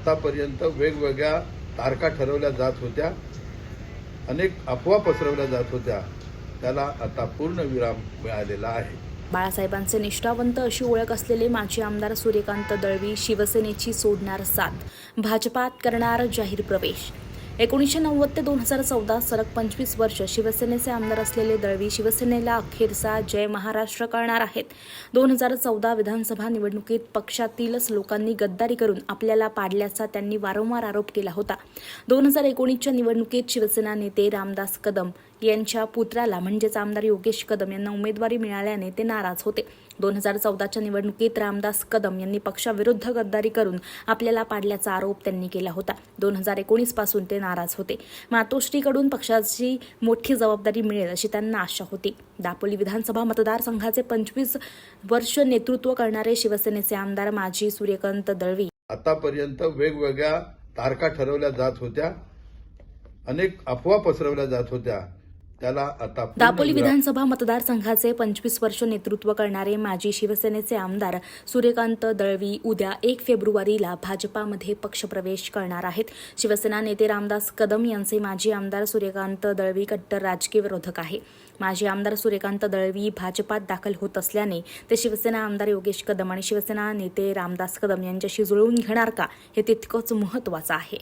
आतापर्यंत वेगवेगळ्या तारखा ठरवल्या जात होत्या. अनेक अफवा पसरवल्या जात होत्या. त्याला आता पूर्ण विराम मिळालेला आहे. बाळासाहेबांचे निष्ठावंत अशी ओळख असलेले माजी आमदार सूर्यकांत दळवी शिवसेनेची सोडणार साथ. भाजपात करणार जाहीर प्रवेश. एकोणीसशे नव्वद ते दोन हजार चौदा सलग पंचवीस वर्ष शिवसेनेचे आमदार असलेले दळवी शिवसेनेला अखेरचा जय महाराष्ट्र करणार आहेत. दोन हजार चौदा विधानसभा निवडणुकीत पक्षातीलच लोकांनी गद्दारी करून आपल्याला पाडल्याचा त्यांनी वारंवार आरोप केला होता. दोन हजार एकोणीसच्या निवडणुकीत शिवसेना नेते रामदास कदम यांच्या पुत्राला म्हणजेच आमदार योगेश कदम यांना उमेदवारी मिळाल्याने ते नाराज होते. दोन हजार चौदाच्या निवडणुकीत रामदास कदम यांनी पक्षाविरुद्ध गद्दारी करून आपल्याला पाडल्याचा आरोप त्यांनी केला होता. दोन हजार एकोणीसपासून ते नाराज होते. मातोश्रीकडून पक्षाची मोठी जबाबदारी मिळेल अशी त्यांना आशा होती. दापोली विधानसभा मतदारसंघाचे पंचवीस वर्ष नेतृत्व करणारे शिवसेनेचे आमदार माजी सूर्यकांत दळवी आतापर्यंत वेगवेगळ्या तारखा ठरवल्या जात होत्या. अनेक अफवा पसरवल्या जात होत्या. त्याला आता दापोली विधानसभा मतदारसंघाचे पंचवीस वर्ष नेतृत्व करणारे माजी शिवसेनेचे आमदार सूर्यकांत दळवी उद्या एक फेब्रुवारीला भाजपामध्ये पक्षप्रवेश करणार आहेत. शिवसेना नेते रामदास कदम यांचे माजी आमदार सूर्यकांत दळवी कट्टर राजकीय विरोधक आहे. माजी आमदार सूर्यकांत दळवी भाजपात दाखल होत असल्याने ते शिवसेना आमदार योगेश कदम आणि शिवसेना नेते रामदास कदम यांच्याशी जुळवून घेणार का हे तितकंच महत्वाचं आहे.